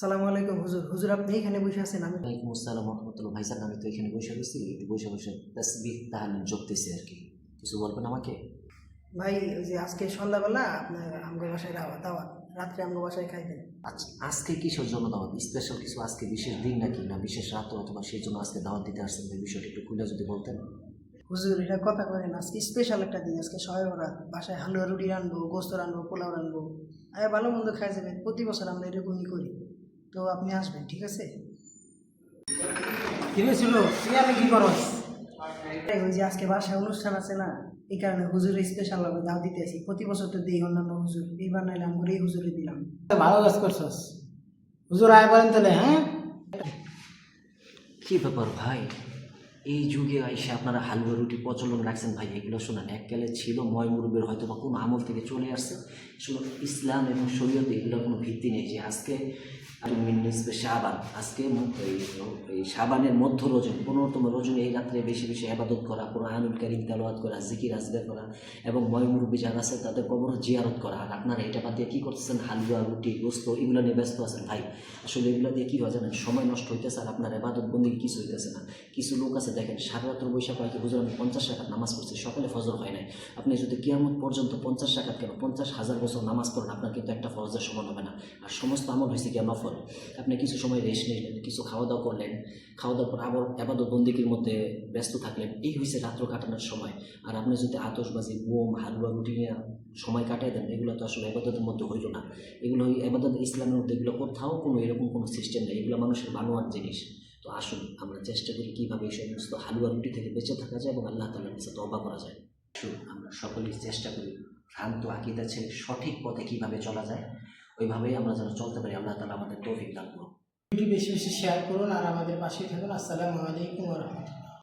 সালামু আলাইকুম হুজুর। হুজুর আপনি এখানে বসে আছেন আমি ওয়ালাইকুম আসসালাম রহমতুল্লাহ ভাইজান আমি তো এখানে বসে বসি একটু বসে বসে তসবিহ তাহলে জপতেছি আর কি। কিছু বলবেন আমাকে? ভাই ওই যে আজকে সন্ধ্যাবেলা আপনার আমগো বাসায় দাওয়াত দাওয়াত। রাত্রে আমগো বাসায় খাইবেন। আচ্ছা আজকে কিসের জন্য দাওয়াত? স্পেশাল কিছু আজকে বিশেষ দিন নাকি? না বিশেষ রাত অথবা সেই জন্য আজকে দাওয়াত দিতে আসছেন এই বিষয়টা একটু খুলে যদি বলতেন। হুজুর এটা কথা করেন আজকে স্পেশাল একটা দিন। আজকে সবাই রাত বাসায় হালুয়া রুটি রানবো গোস্ত রানবো পোলাও রানবো আর ভালো মন্দ খাই যাবেন। প্রতি বছর আমরা এরকমই করি। তো আপনি আসবেন ঠিক আছে? কিরে ছিল তুই আমি কি করস এই ওই যে আজকে বাসায় অনুষ্ঠান আছে না এই কারণে হুজুরে স্পেশাল ভাবে দাও দিতে আসি। প্রতি বছর তো দিই অন্যান্য হুজুর। এইবার নাইলে আমরা এই হুজুরে দিলাম। ভালো কাজ করছস। হুজুর আয় বলেন তাহলে হ্যাঁ? কি ব্যাপার ভাই? এই যুগে এসে আপনারা হালুয়া রুটি প্রচলন রাখছেন ভাই, এগুলো শোনেন। এককালে ছিল ময় মুরব্বের হয়তো বা কোনো আমল থেকে চলে আসছে। আসলে ইসলাম এবং শরীয়তে এগুলোর কোনো ভিত্তি নেই যে আজকে নিসবে শাবান, আজকে এই শাবানের মধ্য রজন, পনেরোতম রজনে এই রাত্রে বেশি বেশি আবাদত করা কোনো কারিম তেলাওয়াত করা, জিকির আজগার করা এবং ময় মুরব্বী যারা আছে তাদের কবর জিয়ারত করা। আর আপনারা এটা বাদ দিয়ে কী করতেছেন? হালুয়া, রুটি, গোস্ত এগুলো নিয়ে ব্যস্ত আছেন ভাই। আসলে এগুলো দিয়ে কী হয় জানেন? সময় নষ্ট হইতেছে আর আপনার এবাদত বন্দি কিছু হইতেছে না। কিছু লোক আছে দেখেন সারা রাত্র বৈশাখ হয় কি হুজুর আমি পঞ্চাশ টাকার নামাজ পড়ছি, সকালে ফজর হয় নাই। আপনি যদি কিয়ামত পর্যন্ত পঞ্চাশ টাকার কেন পঞ্চাশ হাজার বছর নামাজ পড়েন, আপনার কিন্তু একটা ফরজের সমান হবে না। আর সমস্ত আমল হয়েছে আমার ফল আপনি কিছু সময় রেস্ট নিলেন, কিছু খাওয়া দাওয়া করলেন খাওয়া দাওয়ার পর আবার এবাদত বন্দিকির মধ্যে ব্যস্ত থাকলেন, এই হয়েছে রাত্র কাটানোর সময়। আর আপনি যদি আতসবাজি বোম হালুয়া, রুটি নিয়ে সময় কাটাই দেন, এগুলো তো আসলে এবাদতের মধ্যে হইল না। এগুলো এবাদত ইসলামের মধ্যে এগুলো কোথাও কোনো এরকম কোনো সিস্টেম নেই। এগুলো মানুষের বানোয়ার জিনিস। তো আসুন, আমরা চেষ্টা করি কীভাবে এই সমস্ত হালুয়া রুটি থেকে বেঁচে থাকা যায় এবং আল্লাহ তালার কাছে তবা করা যায়। আসুন, আমরা সকলেই চেষ্টা করি ভ্রান্ত আকিদা ছেলে সঠিক পথে কীভাবে চলা যায়, ওইভাবেই আমরা যেন চলতে পারি। আল্লাহ তালা আমাদের তৌফিক দান করুন। ভিডিওটি বেশি বেশি শেয়ার করুন আর আমাদের পাশেই থাকুন। আসসালামু আলাইকুম রহমতুল্লাহ।